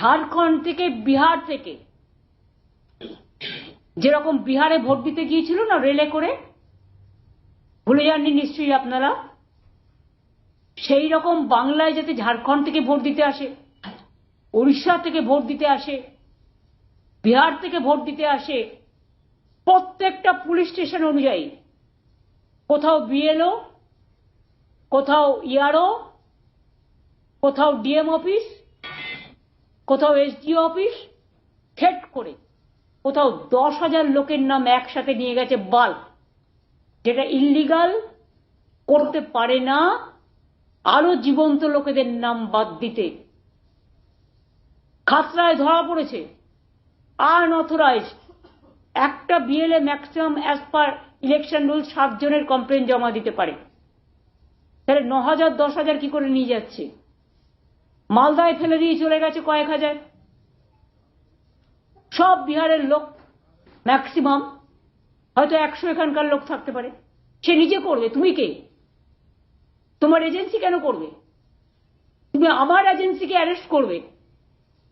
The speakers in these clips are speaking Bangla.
ঝাড়খণ্ড থেকে বিহার থেকে। যেরকম বিহারে ভোট দিতে গিয়েছিল না রেলে করে? ভুলে যাননি নিশ্চয়ই আপনারা? সেই রকম বাংলায় যাতে ঝাড়খণ্ড থেকে ভোট দিতে আসে, উড়িষ্যা থেকে ভোট দিতে আসে, বিহার থেকে ভোট দিতে আসে, প্রত্যেকটা পুলিশ স্টেশন অনুযায়ী। কোথাও বিএলও, কোথাও ইয়ারও কোথাও ডিএম অফিস কোথাও এসডিও অফিস থ্রেট করে কোথাও দশ হাজার লোকের নাম একসাথে নিয়ে গেছে বাল্ক যেটা ইল্লিগাল করতে পারে না, আরও জীবন্ত লোকেদের নাম বাদ দিতে। খাতরায় ধরা পড়েছে আনঅথরাইজ একটা BLA maximum as per election rule সাতজনের কমপ্লেন জমা দিতে পারে। তাহলে ন হাজার, দশ হাজার কি করে নিয়ে যাচ্ছে? মালদায় ফেলে দিয়ে চলে গেছে কয়েক হাজার। সব বিহারের লোক ম্যাক্সিমাম হয়তো একশো এখানকার লোক থাকতে পারে। সে নিজে করবে, তুমি কে? তোমার এজেন্সি কেন করবে? তুমি আমার এজেন্সিকে অ্যারেস্ট করবে?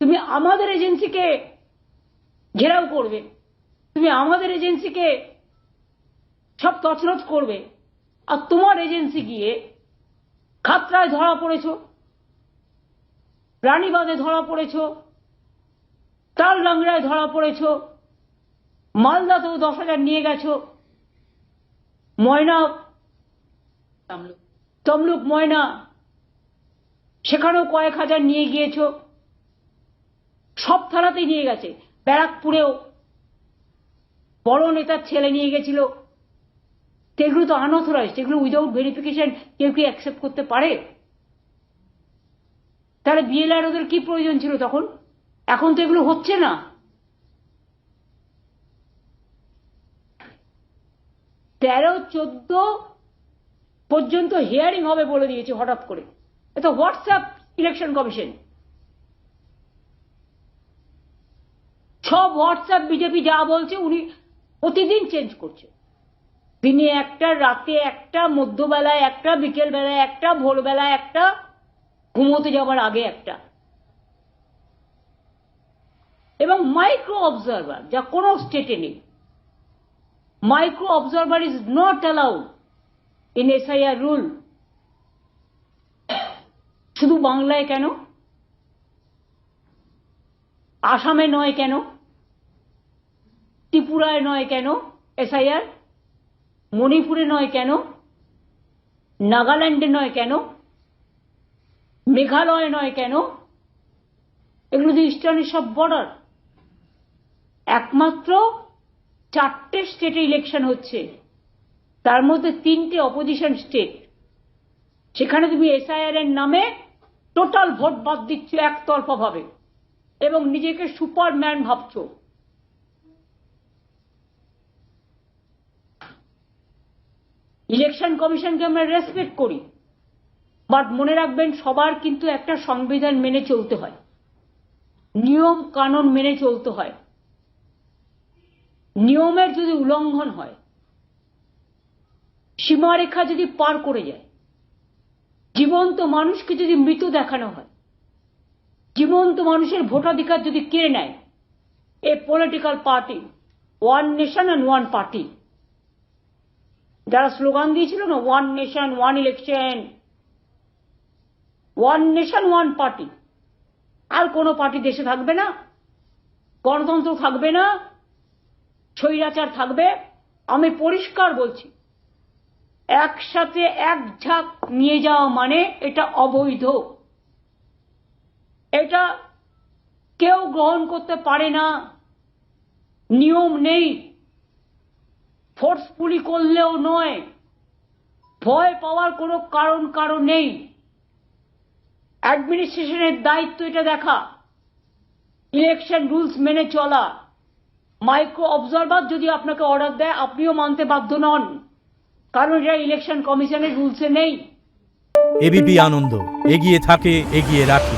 তুমি আমাদের এজেন্সিকে ঘেরাও করবে? তুমি আমাদের এজেন্সিকে সব তছনছ করবে? আর তোমার এজেন্সি গিয়ে খাতরায় ধরা পড়েছ? রানীবাঁধে ধরা পড়েছ তাল তালডাংরায় ধরা পড়েছ মালদাতেও দশ হাজার নিয়ে গেছ। ময়না তমলুক। ময়না সেখানেও কয়েক হাজার নিয়ে গিয়েছ। সব থানাতেই নিয়ে গেছে। ব্যারাকপুরেও বড় নেতার ছেলে নিয়ে গেছিল। তো এগুলো তো আনঅথরাইজড এগুলো উইদাউট ভেরিফিকেশন কেউ কি অ্যাকসেপ্ট করতে পারে? তাহলে বিএলআর ওদের কি প্রয়োজন ছিল তখন? এখন তো এগুলো হচ্ছে না। তেরো, চোদ্দ পর্যন্ত হিয়ারিং হবে বলে দিয়েছে হঠাৎ করে। এটা হোয়াটসঅ্যাপ ইলেকশন কমিশন সব হোয়াটসঅ্যাপ বিজেপি যা বলছে উনি প্রতিদিন চেঞ্জ করছে। দিনে একটা, রাতে একটা, মধ্যবেলায় একটা বিকেল বেলায় একটা, ভোরবেলায় একটা ঘুমোতে যাবার আগে একটা। এবং মাইক্রো অবজারভার যা কোনো স্টেটে নেই। Micro observer is not allowed in SIR rule শুধু বাংলায় কেন? আসামে নয় কেন? ত্রিপুরায় নয় কেন? এসআইআর মণিপুরে নয় কেন? নাগাল্যান্ডে নয় কেন? মেঘালয় নয় কেন? এগুলো তো ইস্টার্নের সব বর্ডার একমাত্র চারটে স্টেটে ইলেকশন হচ্ছে। তার মধ্যে তিনটে অপোজিশন স্টেট সেখানে তুমি এসআইআর এর নামে টোটাল ভোট বাদ দিচ্ছ একতরফা ভাবে এবং নিজেকে সুপারম্যান ভাবছ। ইলেকশন কমিশনকে আমরা রেসপেক্ট করি। বাট মনে রাখবেন, সবার কিন্তু একটা সংবিধান মেনে চলতে হয়। নিয়ম কানুন মেনে চলতে হয়। নিয়মের যদি উল্লঙ্ঘন হয়, সীমারেখা যদি পার করে যায়, জীবন্ত মানুষকে যদি মৃত দেখানো হয়, জীবন্ত মানুষের ভোটাধিকার যদি কেড়ে নেয়, a political party one nation and one party যারা স্লোগান দিয়েছিল না one nation one election one nation one party আর কোনো পার্টি দেশে থাকবে না, গণতন্ত্র থাকবে না, স্বৈরাচার থাকবে। আমি পরিষ্কার বলছি, একসাথে এক ঝাঁক নিয়ে যাওয়া মানে এটা অবৈধ। এটা কেউ গ্রহণ করতে পারে না, নিয়ম নেই ফোর্সফুলি করলেও নয়, ভয় পাওয়ার কোনো কারণ কারণ নেই। অ্যাডমিনিস্ট্রেশনের দায়িত্ব এটা দেখা। ইলেকশন রুলস মেনে চলা। মাইক্রো অবজার্ভার যদি আপনাকে অর্ডার দেয়, আপনিও মানতে বাধ্য নন। কারণ এটা ইলেকশন কমিশনের রুলসে নেই। এবিপি আনন্দ, এগিয়ে থাকে, এগিয়ে রাখে।